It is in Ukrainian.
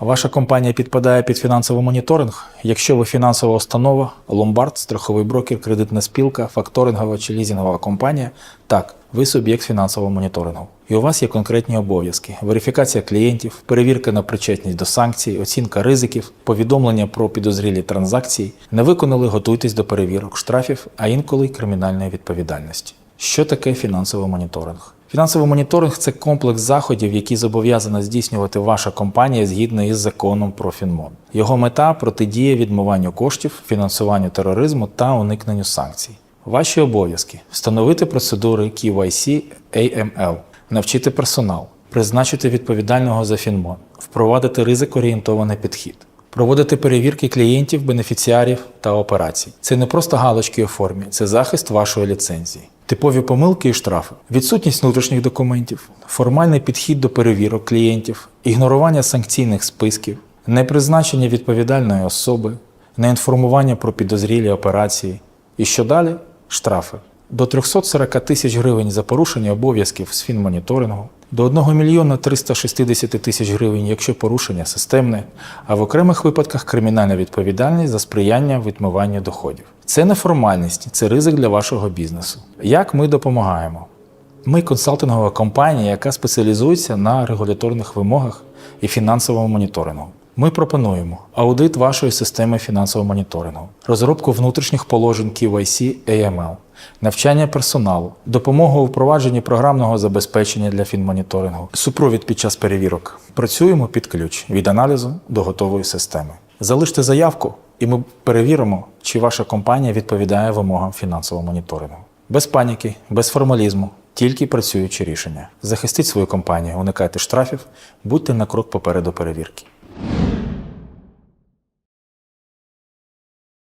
Ваша компанія підпадає під фінансовий моніторинг, якщо ви фінансова установа, ломбард, страховий брокер, кредитна спілка, факторингова чи лізінгова компанія, так, ви суб'єкт фінансового моніторингу. І у вас є конкретні обов'язки: верифікація клієнтів, перевірка на причетність до санкцій, оцінка ризиків, повідомлення про підозрілі транзакції. Не виконали, готуйтесь до перевірок, штрафів, а інколи кримінальної відповідальності. Що таке фінансовий моніторинг? Фінансовий моніторинг це комплекс заходів, які зобов'язана здійснювати ваша компанія згідно із законом про фінмон. Його мета протидія відмиванню коштів, фінансуванню тероризму та уникненню санкцій. Ваші обов'язки встановити процедури KYC AML, навчити персонал, призначити відповідального за фінмон, впровадити ризик-орієнтований підхід. Проводити перевірки клієнтів, бенефіціарів та операцій. Це не просто галочки у формі, це захист вашої ліцензії. Типові помилки і штрафи, відсутність внутрішніх документів, формальний підхід до перевірок клієнтів, ігнорування санкційних списків, непризначення відповідальної особи, неінформування про підозрілі операції. І що далі? Штрафи. До 340 тисяч гривень за порушення обов'язків з фінмоніторингу, до 1 мільйона 360 тисяч гривень, якщо порушення системне, а в окремих випадках кримінальна відповідальність за сприяння відмиванню доходів. Це не формальність, це ризик для вашого бізнесу. Як ми допомагаємо? Ми консалтингова компанія, яка спеціалізується на регуляторних вимогах і фінансовому моніторингу. Ми пропонуємо аудит вашої системи фінансового моніторингу, розробку внутрішніх положень KYC AML, навчання персоналу, допомогу у впровадженні програмного забезпечення для фінмоніторингу, супровід під час перевірок. Працюємо під ключ від аналізу до готової системи. Залиште заявку, і ми перевіримо, чи ваша компанія відповідає вимогам фінансового моніторингу. Без паніки, без формалізму, тільки працюючі рішення. Захистіть свою компанію, уникайте штрафів, будьте на крок попереду перевірки.